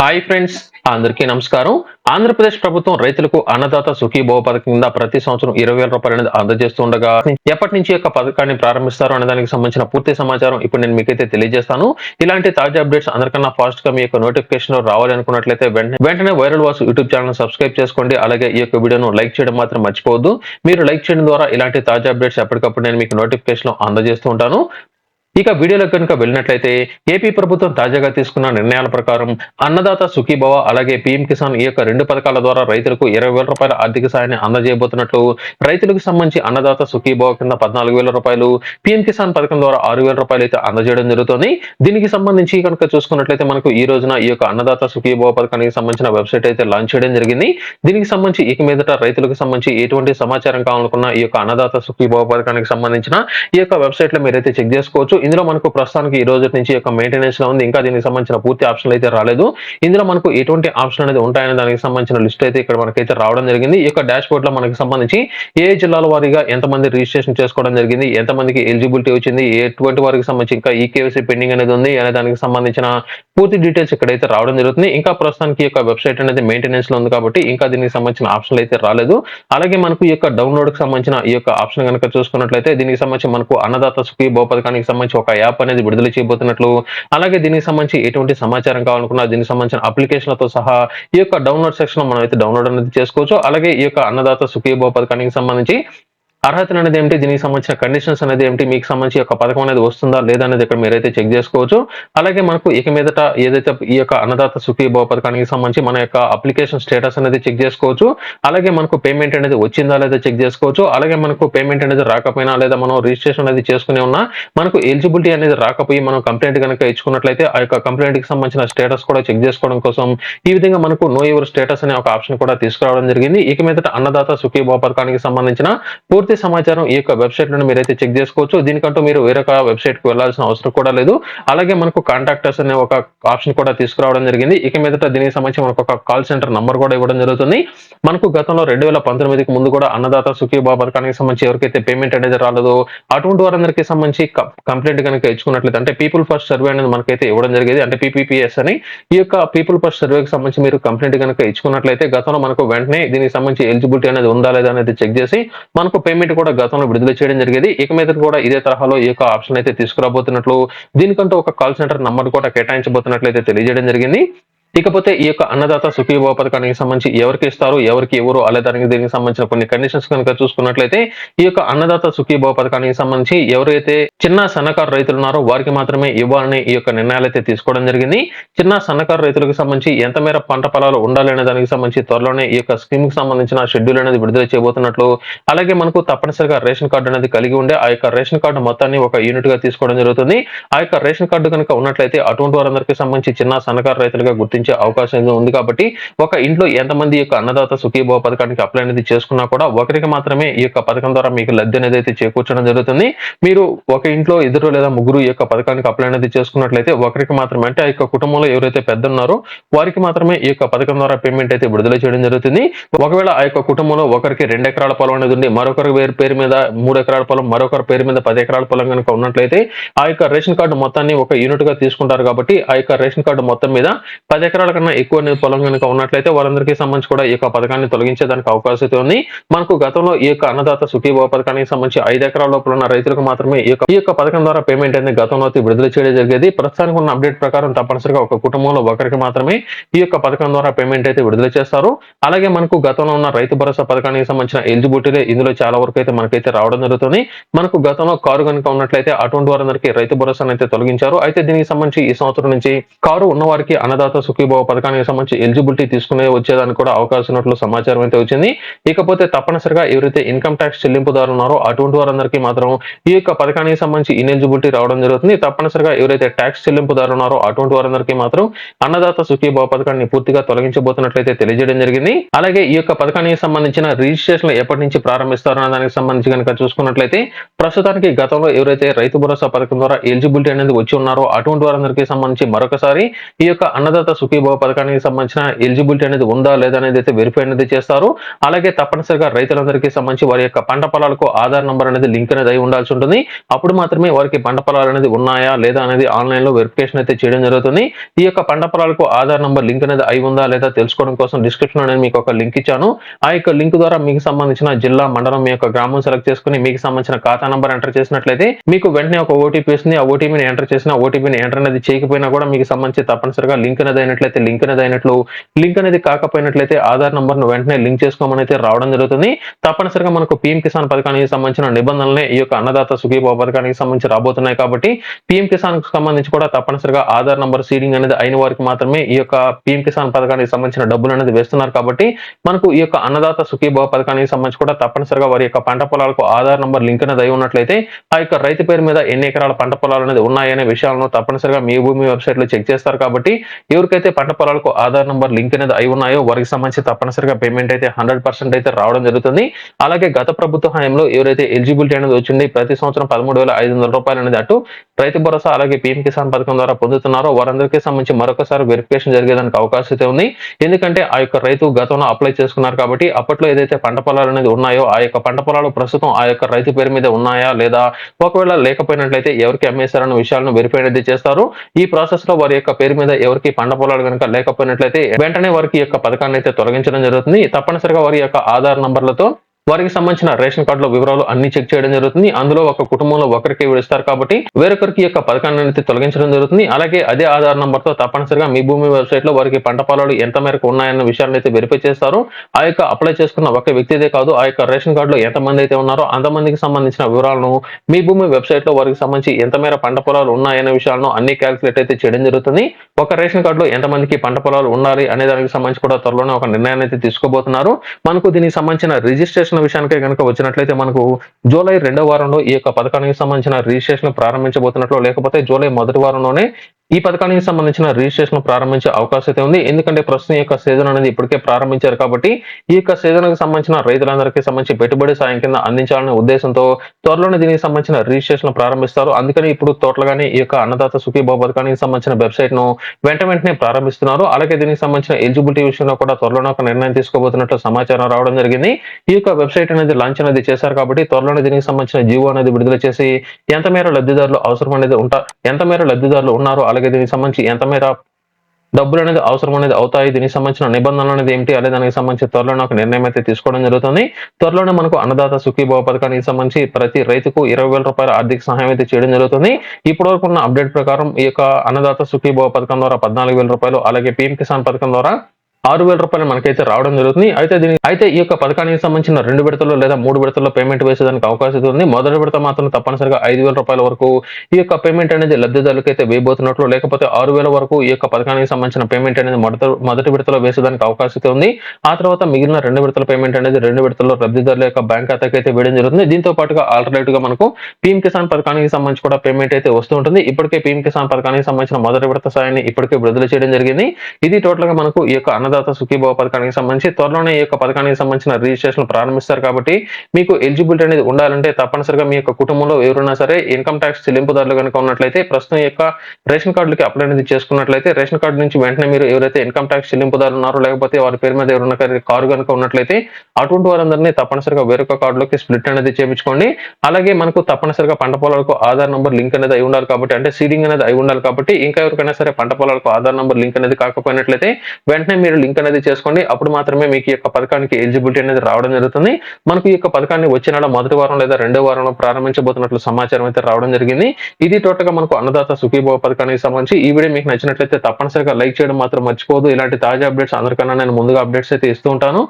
Hi friends అందరికీ నమస్కారం. ఆంధ్రప్రదేశ్ ప్రభుత్వం రైతులకు అన్నదాత సుఖీభవ పథకం కింద ప్రతి సంవత్సరం ఇరవై వేల రూపాయలు అనేది అందజేస్తుండగా ఎప్పటి నుంచి యొక్క పథకాన్ని ప్రారంభిస్తారు అనే దానికి సంబంధించిన పూర్తి సమాచారం ఇప్పుడు నేను మీకైతే తెలియజేస్తాను. ఇలాంటి తాజా అప్డేట్స్ అందరికన్నా ఫాస్ట్గా మీ యొక్క నోటిఫికేషన్ రావాలి అనుకున్నట్లయితే వెంటనే వెంటనే వైరల్ వాస్ యూట్యూబ్ ఛానల్ సబ్స్క్రైబ్ చేసుకోండి. అలాగే ఈ యొక్క వీడియోను లైక్ చేయడం మాత్రం మర్చిపోవద్దు. మీరు లైక్ చేయడం ద్వారా ఇలాంటి తాజా అప్డేట్స్ ఎప్పటికప్పుడు నేను మీకు నోటిఫికేషన్ అందజేస్తూ ఉంటాను. ఇక వీడియోలో కనుక వెళ్ళినట్లయితే ఏపీ ప్రభుత్వం తాజాగా తీసుకున్న నిర్ణయాల ప్రకారం అన్నదాత సుఖీభవ అలాగే పీఎం కిసాన్ ఈ యొక్క రెండు పథకాల ద్వారా రైతులకు ఇరవై వేల రూపాయల ఆర్థిక సాయాన్ని అందజేయబోతున్నట్లు రైతులకు సంబంధించి అన్నదాత సుఖీభవ కింద పద్నాలుగు వేల రూపాయలు పీఎం కిసాన్ పథకం ద్వారా ఆరు వేల రూపాయలు అయితే అందజేయడం జరుగుతుంది. దీనికి సంబంధించి కనుక చూసుకున్నట్లయితే మనకు ఈ రోజున ఈ యొక్క అన్నదాత సుఖీభవ పథకానికి సంబంధించిన వెబ్సైట్ అయితే లాంచ్ చేయడం జరిగింది. దీనికి సంబంధించి ఇక మీదట రైతులకు సంబంధించి ఎటువంటి సమాచారం కావాలనుకున్న ఈ యొక్క అన్నదాత సుఖీభవ పథకానికి సంబంధించిన ఈ యొక్క వెబ్సైట్లో మీరైతే చెక్ చేసుకోవచ్చు. ఇందులో మనకు ప్రస్తుతానికి ఈ రోజు నుంచి యొక్క మెయింటెనెన్స్లో ఉంది. ఇంకా దీనికి సంబంధించిన పూర్తి ఆప్షన్లు అయితే రాలేదు. ఇందులో మనకు ఎటువంటి ఆప్షన్ అనేది ఉంటాయనే దానికి సంబంధించిన లిస్ట్ అయితే ఇక్కడ మనకైతే రావడం జరిగింది. ఈ యొక్క డాష్ బోర్డ్లో మనకి సంబంధించి ఏ జిల్లాల వారీగా ఎంతమంది రిజిస్ట్రేషన్ చేసుకోవడం జరిగింది? ఎంతమందికి ఎలిజిబిలిటీ వచ్చింది? ఎటువంటి వారికి సంబంధించి ఇంకా ఈ కేవైసీ పెండింగ్ అనేది ఉంది అనే దానికి సంబంధించిన పూర్తి డీటెయిల్స్ ఇక్కడైతే రావడం జరుగుతుంది. ఇంకా ప్రస్తుతానికి యొక్క వెబ్సైట్ అనేది మెయింటెనెన్స్లో ఉంది కాబట్టి ఇంకా దీనికి సంబంధించిన ఆప్షన్లు అయితే రాలేదు. అలాగే మనకు ఈ యొక్క డౌన్లోడ్కి సంబంధించిన ఈ యొక్క ఆప్షన్ కనుక చూసుకున్నట్లయితే దీనికి సంబంధించి మనకు అన్నదాత సుఖీ భవ పథకానికి సంబంధించి ఒక యాప్ అనేది విడుదల చేయబోతున్నట్లు అలాగే దీనికి సంబంధించి ఎటువంటి సమాచారం కావాలనుకున్నా దీనికి సంబంధించిన అప్లికేషన్లతో సహా ఈ యొక్క డౌన్లోడ్ సెక్షన్ మనం అయితే డౌన్లోడ్ అనేది చేసుకోవచ్చు. అలాగే ఈ యొక్క అన్నదాత సుఖీభో పథకానికి సంబంధించి అర్హతలు అనేది ఏమిటి దీనికి సంబంధించిన కండిషన్స్ అనేది ఏమిటి మీకు సంబంధించి ఒక పథకం అనేది వస్తుందా? లేదా అనేది ఇక్కడ మీరైతే చెక్ చేసుకోవచ్చు. అలాగే మనకు ఇక మీదట ఏదైతే ఈ యొక్క అన్నదాత సుఖీభవ పథకానికి సంబంధించి మన యొక్క అప్లికేషన్ స్టేటస్ అనేది చెక్ చేసుకోవచ్చు. అలాగే మనకు పేమెంట్ అనేది వచ్చిందా లేదా చెక్ చేసుకోవచ్చు. అలాగే మనకు పేమెంట్ అనేది రాకపోయినా లేదా మనం రిజిస్ట్రేషన్ అనేది చేసుకుని ఉన్నా మనకు ఎలిజిబిలిటీ అనేది రాకపోయి మనం కంప్లైంట్ కనుక ఇచ్చుకున్నట్లయితే ఆ యొక్క కంప్లైంట్కి సంబంధించిన స్టేటస్ కూడా చెక్ చేసుకోవడం కోసం ఈ విధంగా మనకు నో యువర్ స్టేటస్ అనే ఒక ఆప్షన్ కూడా తీసుకురావడం జరిగింది. ఇక మీదట అన్నదాత సుఖీభవ పథకానికి సంబంధించిన పూర్తి సమాచారం ఈ యొక్క వెబ్సైట్ మీరైతే చెక్ చేసుకోవచ్చు. దీనికంటూ మీరు వేరొక వెబ్సైట్కి వెళ్ళాల్సిన అవసరం కూడా లేదు. అలాగే మనకు కాంటాక్టర్స్ అనే ఒక ఆప్షన్ కూడా తీసుకురావడం జరిగింది. ఇక మీదట దీనికి సంబంధించి మనకు ఒక కాల్ సెంటర్ నంబర్ కూడా ఇవ్వడం జరుగుతుంది. మనకు గతంలో రెండు వేల పంతొమ్మిదికి ముందు కూడా అన్నదాత సుఖీ పథకానికి సంబంధించి ఎవరికైతే పేమెంట్ అనేది రాలేదో అటువంటి వారందరికీ సంబంధించి కంప్లైంట్ కనుక ఇచ్చుకున్నట్లయితే అంటే పీపుల్ ఫస్ట్ సర్వే అనేది మనకైతే ఇవ్వడం జరిగేది. అంటే పీపీపీఎస్ అని. ఈ యొక్క పీపుల్ ఫస్ట్ సర్వేకి సంబంధించి మీరు కంప్లైంట్ కనుక ఇచ్చుకున్నట్లయితే గతంలో మనకు వెంటనే దీనికి సంబంధించి ఎలిజిబిలిటీ అనేది ఉందా లేదా అనేది చెక్ చేసి మనకు పేమెంట్ కూడా గతంలో విడుదల చేయడం జరిగేది. ఇక మీద కూడా ఇదే తరహాలో ఈ యొక్క ఆప్షన్ అయితే తీసుకురాబోతున్నట్లు దీనికంటూ ఒక కాల్ సెంటర్ నంబర్ కూడా కేటాయించబోతున్నట్లయితే తెలియజేయడం జరిగింది. ఇకపోతే ఈ యొక్క అన్నదాత సుఖీభవ పథకానికి సంబంధించి ఎవరికి ఇస్తారు ఎవరికి ఎవరు అలా దానికి దీనికి సంబంధించిన కొన్ని కండిషన్స్ కనుక చూసుకున్నట్లయితే ఈ యొక్క అన్నదాత సుఖీభవ పథకానికి సంబంధించి ఎవరైతే చిన్న సన్నకారు రైతులు ఉన్నారో వారికి మాత్రమే ఇవ్వాలని ఈ యొక్క నిర్ణయాలు అయితే తీసుకోవడం జరిగింది. చిన్న సన్నకారు రైతులకు సంబంధించి ఎంత మేర పంట పొలాలు ఉండాలి అనే దానికి సంబంధించి త్వరలోనే ఈ యొక్క స్కీమ్కి సంబంధించిన షెడ్యూల్ అనేది విడుదల చేయబోతున్నట్లు అలాగే మనకు తప్పనిసరిగా రేషన్ కార్డు అనేది కలిగి ఉండే ఆ యొక్క రేషన్ కార్డు మొత్తాన్ని ఒక యూనిట్గా తీసుకోవడం జరుగుతుంది. ఆ యొక్క రేషన్ కార్డు కనుక ఉన్నట్లయితే అటువంటి వారందరికీ సంబంధించి చిన్న సన్నకారు రైతులుగా వర్తించే అవకాశం ఉంది కాబట్టి ఒక ఇంట్లో ఎంతమంది యొక్క అన్నదాత సుఖీభవ పథకానికి అప్లై అనేది చేసుకున్నా కూడా ఒకరికి మాత్రమే ఈ యొక్క పథకం ద్వారా మీకు లబ్ధి అనేది అయితే చేకూర్చడం జరుగుతుంది. మీరు ఒక ఇంట్లో ఇద్దరు లేదా ముగ్గురు ఈ యొక్క పథకానికి అప్లై అనేది చేసుకున్నట్లయితే ఒకరికి మాత్రమే అంటే ఆ యొక్క కుటుంబంలో ఎవరైతే పెద్ద ఉన్నారో వారికి మాత్రమే ఈ యొక్క పథకం ద్వారా పేమెంట్ అయితే విడుదల చేయడం జరుగుతుంది. ఒకవేళ ఆ యొక్క కుటుంబంలో ఒకరికి రెండు ఎకరాల పొలం అనేది ఉంది మరొకరి వేరు పేరు మీద మూడు ఎకరాల పొలం మరొకరి పేరు మీద పది ఎకరాల పొలం కనుక ఉన్నట్లయితే ఆ యొక్క రేషన్ కార్డు మొత్తాన్ని ఒక యూనిట్గా తీసుకుంటారు కాబట్టి ఆ యొక్క రేషన్ కార్డు మొత్తం మీద పది ఎకరాల కన్నా ఎక్కువ అనేది పొలం కనుక ఉన్నట్లయితే వారందరికీ సంబంధించి కూడా ఈ యొక్క పథకాన్ని తొలగించేదానికి అవకాశం ఉంది. మనకు గతంలో ఈ యొక్క అన్నదాత సుఖీభవ పథకానికి సంబంధించి ఐదు ఎకరాల లోపల ఉన్న రైతులకు మాత్రమే ఈ యొక్క పథకం ద్వారా పేమెంట్ అనేది గతంలో అయితే విడుదల చేయడం జరిగేది. ప్రస్తుతానికి ఉన్న అప్డేట్ ప్రకారం తప్పనిసరిగా ఒక కుటుంబంలో ఒకరికి మాత్రమే ఈ యొక్క పథకం ద్వారా పేమెంట్ అయితే విడుదల చేస్తారు. అలాగే మనకు గతంలో ఉన్న రైతు భరోసా పథకానికి సంబంధించిన ఎలిజిబిలిటీ ఇందులో చాలా వరకు అయితే మనకైతే రావడం జరుగుతుంది. మనకు గతంలో కారు కనుక ఉన్నట్లయితే అటువంటి వారందరికీ రైతు భరోసాను అయితే తొలగించారు. అయితే దీనికి సంబంధించి ఈ సంవత్సరం నుంచి కారు ఉన్నవారికి అన్నదాత అన్నదాత సుఖీభవ పథకానికి సంబంధించి ఎలిజిబిలిటీ తీసుకునే వచ్చేదానికి కూడా అవకాశం ఉన్నట్లు సమాచారం అయితే వచ్చింది. ఇకపోతే తప్పనిసరిగా ఎవరైతే ఇన్కమ్ ట్యాక్స్ చెల్లింపుదారు ఉన్నారో అటువంటి వారందరికీ మాత్రం ఈ యొక్క పథకానికి సంబంధించి ఇనెలిజిబిలిటీ రావడం జరుగుతుంది. తప్పనిసరిగా ఎవరైతే ట్యాక్స్ చెల్లింపుదారు ఉన్నారో అటువంటి వారందరికీ మాత్రం అన్నదాత సుఖీభావ పథకాన్ని పూర్తిగా తొలగించబోతున్నట్లయితే తెలియజేయడం జరిగింది. అలాగే ఈ యొక్క పథకానికి సంబంధించిన రిజిస్ట్రేషన్ ఎప్పటి నుంచి ప్రారంభిస్తారో దానికి సంబంధించి కనుక చూసుకున్నట్లయితే ప్రస్తుతానికి గతంలో ఎవరైతే రైతు భరోసా పథకం ద్వారా ఎలిజిబిలిటీ అనేది వచ్చి ఉన్నారో అటువంటి వారందరికీ సంబంధించి మరొకసారి ఈ యొక్క అన్నదాత సుఖీభవ పథకానికి సంబంధించిన ఎలిజిబిలిటీ అనేది ఉందా లేదా అనేది అయితే వెరిఫై అనేది చేస్తారు. అలాగే తప్పనిసరిగా రైతులందరికీ సంబంధించి వారి యొక్క పంట పొలాలకు ఆధార్ నంబర్ అనేది లింక్ అనేది అయి ఉండాల్సి ఉంటుంది. అప్పుడు మాత్రమే వారికి పంట పొలాలు అనేది ఉన్నాయా లేదా అనేది ఆన్లైన్లో వెరిఫికేషన్ అయితే చేయడం జరుగుతుంది. ఈ యొక్క పంట పొలాలకు ఆధార్ నంబర్ లింక్ అనేది అయి ఉందా లేదా తెలుసుకోవడం కోసం డిస్క్రిప్షన్ అనేది మీకు ఒక లింక్ ఇచ్చాను. ఆ యొక్క లింక్ ద్వారా మీకు సంబంధించిన జిల్లా మండలం మీ యొక్క గ్రామం సెలెక్ట్ చేసుకుని మీకు సంబంధించిన ఖాతా నంబర్ ఎంటర్ చేసినట్లయితే మీకు వెంటనే ఒక ఓటీపీ వస్తుంది ఆ ఓటీపీని ఎంటర్ చేసిన ఓటీపీని ఎంటర్ అనేది చేయకపోయినా కూడా మీకు సంబంధించి తప్పనిసరిగా లింక్ అనేది అయినట్లయితే లింక్ అనేది అయినట్లు లింక్ అనేది కాకపోయినట్లయితే ఆధార్ నంబర్ను వెంటనే లింక్ చేసుకోమని అయితే రావడం జరుగుతుంది. తప్పనిసరిగా మనకు పీఎం కిసాన్ పథకానికి సంబంధించిన నిబంధనలే ఈ యొక్క అన్నదాత సుఖీభావ పథకానికి సంబంధించి రాబోతున్నాయి కాబట్టి పీఎం కిసాన్ సంబంధించి కూడా తప్పనిసరిగా ఆధార్ నంబర్ సీడింగ్ అనేది అయిన వారికి మాత్రమే ఈ యొక్క పీఎం కిసాన్ పథకానికి సంబంధించిన డబ్బులు అనేది వేస్తున్నారు కాబట్టి మనకు ఈ యొక్క అన్నదాత సుఖీభావ పథకానికి సంబంధించి కూడా తప్పనిసరిగా వారి యొక్క పంట పొలాలకు ఆధార్ నంబర్ లింక్ అనేది అయి ఉన్నట్లయితే ఆ యొక్క రైతు పేరు మీద ఎన్ని ఎకరాల పంట పొలాలు అనేది ఉన్నాయనే విషయాలను తప్పనిసరిగా మీ భూమి వెబ్సైట్లో చెక్ చేస్తారు కాబట్టి ఎవరికైతే పంట పొలాలకు ఆధార్ నంబర్ లింక్ అనేది అయి ఉన్నాయో వారికి సంబంధించి తప్పనిసరిగా పేమెంట్ అయితే హండ్రెడ్ పర్సెంట్ అయితే రావడం జరుగుతుంది. అలాగే గత ప్రభుత్వ హయాంలో ఎవరైతే ఎలిజిబిలిటీ అనేది వచ్చింది ప్రతి సంవత్సరం పదమూడు వేల ఐదు వందల రూపాయలు అనేది అటు రైతు భరోసా అలాగే పీఎం కిసాన్ పథకం ద్వారా పొందుతున్నారో వారందరికీ సంబంధించి మరొకసారి వెరిఫికేషన్ జరిగేదానికి అవకాశం అయితే ఉంది. ఎందుకంటే ఆ యొక్క రైతు గతంలో అప్లై చేసుకున్నారు కాబట్టి అప్పట్లో ఏదైతే పంట పొలాలు అనేది ఉన్నాయో ఆ యొక్క పంట పొలాలు ప్రస్తుతం ఆ యొక్క రైతు పేరు మీద ఉన్నాయా లేదా ఒకవేళ లేకపోయినట్లయితే ఎవరికి అమ్మేశారన్న విషయాలను వెరిఫై అనేది చేస్తారు. ఈ ప్రాసెస్లో వారి యొక్క పేరు మీద ఎవరికి పంట పొలాలు కనుక లేకపోయినట్లయితే వెంటనే వారికి యొక్క పథకాన్ని అయితే తొలగించడం జరుగుతుంది. తప్పనిసరిగా వారి యొక్క ఆధార్ నంబర్లతో వారికి సంబంధించిన రేషన్ కార్డులో వివరాలు అన్ని చెక్ చేయడం జరుగుతుంది. అందులో ఒక కుటుంబంలో ఒకరికి ఇస్తారు కాబట్టి వేరొకరికి యొక్క పథకాన్ని అయితే తొలగించడం జరుగుతుంది. అలాగే అదే ఆధార్ నంబర్తో తప్పనిసరిగా మీ భూమి వెబ్సైట్లో వారికి పంట పొలాలు ఎంత మేరకు ఉన్నాయన్న విషయాన్ని అయితే వెరిఫై చేస్తారు. ఆ యొక్క అప్లై చేసుకున్న ఒక వ్యక్తిదే కాదు ఆ యొక్క రేషన్ కార్డులో ఎంత మంది అయితే ఉన్నారో అంతమందికి సంబంధించిన వివరాలను మీ భూమి వెబ్సైట్లో వారికి సంబంధించి ఎంత మేర పంట పొలాలు ఉన్నాయనే విషయాలను అన్ని క్యాలిక్యులేట్ అయితే చేయడం జరుగుతుంది. ఒక రేషన్ కార్డులో ఎంత మందికి పంట పొలాలు ఉండాలి అనే దానికి సంబంధించి కూడా త్వరలోనే ఒక నిర్ణయాన్ని అయితే తీసుకోబోతున్నారు. మనకు దీనికి సంబంధించిన రిజిస్ట్రేషన్ విషయానికి కనుక వచ్చినట్లయితే మనకు జూలై రెండో వారంలో ఈ యొక్క పథకానికి సంబంధించిన రిజిస్ట్రేషన్ ప్రారంభించబోతున్నట్లు లేకపోతే జూలై మొదటి వారంలోనే ఈ పథకానికి సంబంధించిన రిజిస్ట్రేషన్ ప్రారంభించే అవకాశం అయితే ఉంది. ఎందుకంటే ప్రస్తుతం యొక్క సీజన్ అనేది ఇప్పటికే ప్రారంభించారు కాబట్టి ఈ యొక్క సీజన్కి సంబంధించిన రైతులందరికీ సంబంధించి పెట్టుబడి సాయం కింద అందించాలనే ఉద్దేశంతో త్వరలోనే దీనికి సంబంధించిన రిజిస్ట్రేషన్ ప్రారంభిస్తారు. అందుకని ఇప్పుడు తోటలుగానే ఈ యొక్క అన్నదాత సుఖీభావ పథకానికి సంబంధించిన వెబ్సైట్ను వెంట వెంటనే ప్రారంభిస్తున్నారు. అలాగే దీనికి సంబంధించిన ఎలిజిబిలిటీ విషయంలో కూడా త్వరలోనే ఒక నిర్ణయం తీసుకోబోతున్నట్లు సమాచారం రావడం జరిగింది. ఈ యొక్క వెబ్సైట్ అనేది లాంచ్ అనేది చేశారు కాబట్టి త్వరలోనే దీనికి సంబంధించిన జీవో అనేది విడుదల చేసి ఎంత మేర లబ్ధిదారులు అవసరం అనేది ఉంటారు ఎంత మేర లబ్ధిదారులు ఉన్నారో అలాగే దీనికి సంబంధించి ఎంత మేర డబ్బులు అనేది అవసరం అనేది అవుతాయి దీనికి సంబంధించిన నిబంధనలు అనేది ఏమిటి అనే దానికి సంబంధించి త్వరలోనే ఒక నిర్ణయం అయితే తీసుకోవడం జరుగుతుంది. త్వరలోనే మనకు అన్నదాత సుఖీభావ పథకానికి సంబంధించి ప్రతి రైతుకు ఇరవై వేల రూపాయల ఆర్థిక సహాయం అయితే చేయడం జరుగుతుంది. ఇప్పటి వరకు ఉన్న అప్డేట్ ప్రకారం ఈ యొక్క అన్నదాత సుఖీభావ పథకం ద్వారా పద్నాలుగు వేల రూపాయలు అలాగే పీఎం కిసాన్ పథకం ద్వారా ఆరు వేల రూపాయలు మనకైతే రావడం జరుగుతుంది. అయితే దీని అయితే ఈ యొక్క పథకానికి సంబంధించిన రెండు విడతల్లో లేదా మూడు విడతల్లో పేమెంట్ వేసేదానికి అవకాశం ఉంది. మొదటి విడత మాత్రం తప్పనిసరిగా ఐదు వేల రూపాయల వరకు ఈ యొక్క పేమెంట్ అనేది లబ్ధిదారులకు అయితే వేయబోతున్నట్లు లేకపోతే ఆరు వేల వరకు ఈ యొక్క పథకానికి సంబంధించిన పేమెంట్ అనేది మొదటి మొదటి విడతలో వేసేదానికి అవకాశం ఉంది. ఆ తర్వాత మిగిలిన రెండు విడతల పేమెంట్ అనేది రెండు విడతల్లో లబ్ధిదారుల యొక్క బ్యాంక్ ఖాతాకి అయితే వేయడం జరుగుతుంది. దీంతో పాటుగా ఆల్టర్నేటివ్గా మనకు పీఎం కిసాన్ పథకానికి సంబంధించి కూడా పేమెంట్ అయితే వస్తూ ఉంటుంది. ఇప్పటికే పీఎం కిసాన్ పథకానికి సంబంధించిన మొదటి విడత సాయాన్ని ఇప్పటికే విడుదల చేయడం జరిగింది. ఇది టోటల్గా మనకు ఈ యొక్క అన్నదాత సుఖీభావ పథకానికి సంబంధించి త్వరలోనే ఈ యొక్క పథకానికి సంబంధించిన రిజిస్ట్రేషన్ ప్రారంభిస్తారు కాబట్టి మీకు ఎలిజిబిలిటీ అనేది ఉండాలంటే తప్పనిసరిగా మీ యొక్క కుటుంబంలో ఎవరైనా సరే ఇన్కమ్ ట్యాక్స్ చెల్లింపుదారులు కనుక ఉన్నట్లయితే ప్రస్తుతం యొక్క రేషన్ కార్డులకి అప్లై అనేది చేసుకున్నట్లయితే రేషన్ కార్డు నుంచి వెంటనే మీరు ఎవరైతే ఇన్కమ్ ట్యాక్స్ చెల్లింపుదారులు ఉన్నారో లేకపోతే వారి పేరు మీద ఎవరైనా కారు కనుక ఉన్నట్లయితే అటువంటి వారందరినీ తప్పనిసరిగా వేరొక కార్డులోకి స్ప్లిట్ అనేది చేయించుకోండి. అలాగే మనకు తప్పనిసరిగా పంట పొలాలకు ఆధార్ నంబర్ లింక్ అనేది అయి ఉండాలి కాబట్టి అంటే సీడింగ్ అనేది అయి ఉండాలి కాబట్టి ఇంకా ఎవరికైనా సరే పంట పొలాలకు ఆధార్ నంబర్ లింక్ అనేది కాకపోయినట్లయితే వెంటనే మీరు లింక్ అనేది చేసుకోండి. అప్పుడు మాత్రమే మీకు ఈ యొక్క పథకానికి ఎలిజిబిలిటీ అనేది రావడం జరుగుతుంది. మనకు ఈ యొక్క పథకాన్ని వచ్చే నెల మొదటి వారం లేదా రెండో వారంలో ప్రారంభించబోతున్నట్లు సమాచారం అయితే రావడం జరిగింది. ఇది టోటల్గా మనకు అన్నదాత సుఖీభవ పథకానికి సంబంధించి ఈ వీడియో మీకు నచ్చినట్లయితే తప్పనిసరిగా లైక్ చేయడం మాత్రం మర్చిపోదు ఇలాంటి తాజా అప్డేట్స్ అందరికన్నా నేను ముందుగా అప్డేట్స్ అయితే ఇస్తూ ఉంటాను.